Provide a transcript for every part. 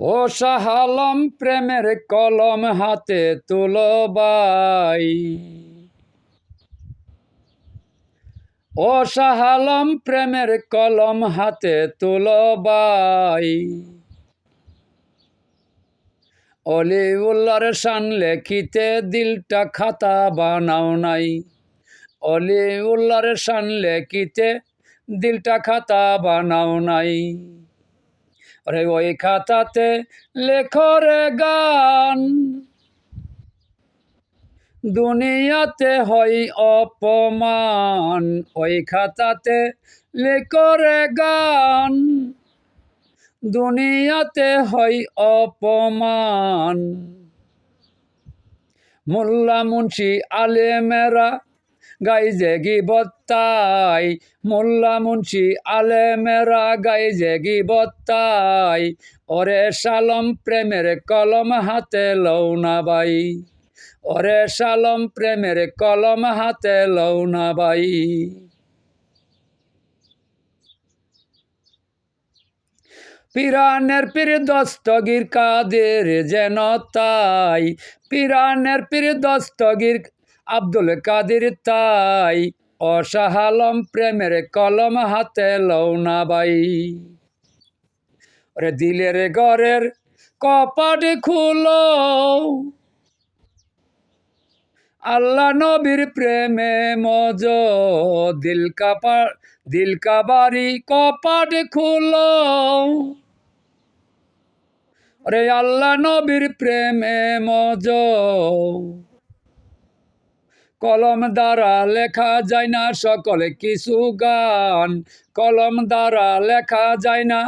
ও সাহালম প্রেমের কলম হাতে তুলো ও সাহালম প্রেমের কলম হাতে তুলো বাই। অলি উল্লার শান লেখিতে দিলটা খাতা বানাও নাই। অলি উল্লার শান লেখিতে দিলটা খাতা বানাও নাই। আরে ওই খাতাতে লেখরে গান। দুনিয়াতে হয় অপমান, ওই খাতাতে লেখরে গান। দুনিয়াতে হয় অপমান। মোল্লা মুন্সি আলেমেরা গাইজে গিবত্তাই, মোল্লা মুন্সি আলেমেরা গাইজে গিবত্তাই, ওরে সালম প্রেমের কলম হাতে লৌনা বাই ওরে সালম প্রেমের কলম হাতে লৌনা বাই পিরানের পীর দস্তগির কাদের যেন তাই, পিরানের পীর দস্তগির আব্দুল কাদের তাই অসাহালম প্রেমের কলম হাতে লৌনা বাই ওরে দিলের ঘরের কপাট খুলো। আল্লাহ নবীর প্রেমে মজ, দিল কাপা, দিল কাবারি কপাট খুলো। রে আল্লাহ নবীর প্রেমে মজ। কলম দ্বারা লেখা যায় না সকলে কিছু গান। কলম দ্বারা লেখা যায় না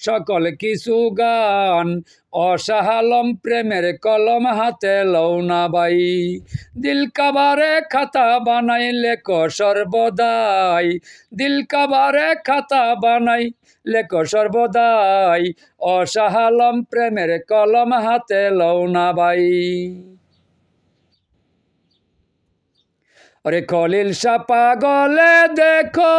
সকল কিছু গান। অসাহালম প্রেমের কলম হাতে লৌনা বাই দিল কাবারে খাতা বানাই লেখ সর্বদাই। দিল কাবারে খাতা বানাই লেখ সর্বদাই। অসাহালম প্রেমের কলম হাতে লৌনা বাই ওরে কলিল সাপা গলে দেখো।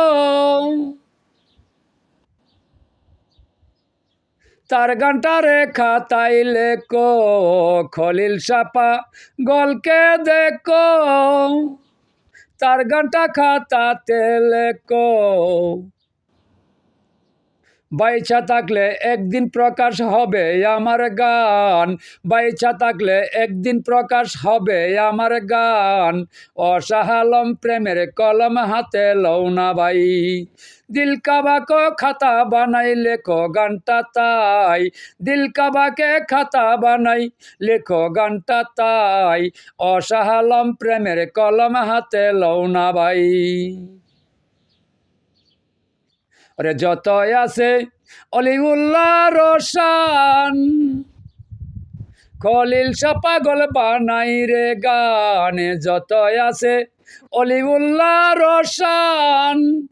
তার গানটা রেখা খাতাই লেখো খলিল সাপা গলকে দেখো। তার গানটা খাতাতে লেখো। বাইচা থাকলে একদিন প্রকাশ হবে আমার গান। বাইচা থাকলে একদিন প্রকাশ হবে আমার গান। অসাহালম প্রেমের কলম হাতে লৌনা বাই দিল কাবাকে খাতা বানাই, লেখো গানটা তাই। দিল কাবাকে খাতা বানাই, লেখো গানটা তাই। অসাহালম প্রেমের কলম হাতে লৌনা বাই ওরে যত আছে, অলিউল্লাহ রোশান। খলিল পাগল বানাই রে গানে যত আছে, অলিউল্লাহ রোশান।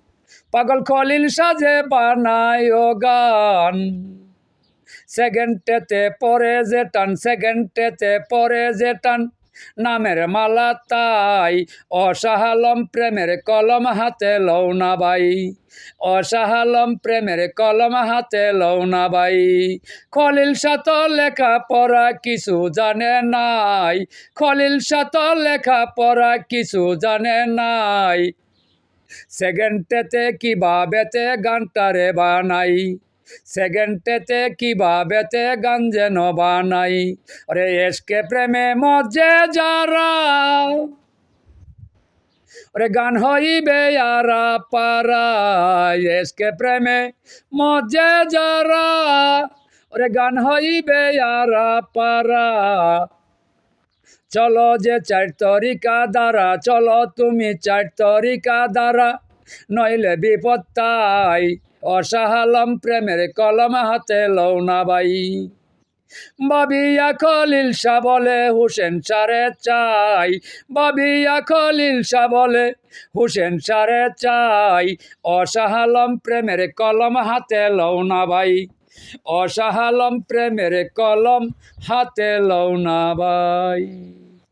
পাগল খলিল সাজে বানায় গান। সেকেন্ডেতে পরে যে টান, সেকেন্ডেতে পরে যে টান। নামের মালা তাই। অসাহালম প্রেমের কলম হাতে লৌনা বাই অসাহালম প্রেমের কলম হাতে লৌনা বাই খলিল সাত লেখা পড়া কিছু জানে নাই। খলিল সাত লেখা পড়া কিছু জানে নাই। সেকেন্ডেতে কিভাবেতে গানটারে বানাই। সেকেন্ডেতে কিভাবেতে গান যেন বানাই আরে এসকে প্রেমে মজে যারা। ওরে গান হইবে আরা পারা। এসকে প্রেমে মজে যারা। ওরে গান হইবে আরা পারা। চলো যে চার তরিকা দ্বারা, চলো তুমি চার তরিকা দ্বারা। নইলে বিপত্তাই অসাহালম প্রেমের কলম হাতে লৌনা বাই বাবিয়া খলিল শাহ বলে, হুসেন সারে চাই। বাবিয়া খলিল শাহ বলে, হুসেন সারে চাই। অসাহালম প্রেমের কলম হাতে লৌনা বাই অসাহালম প্রেমের কলম হাতে লৌনা বাই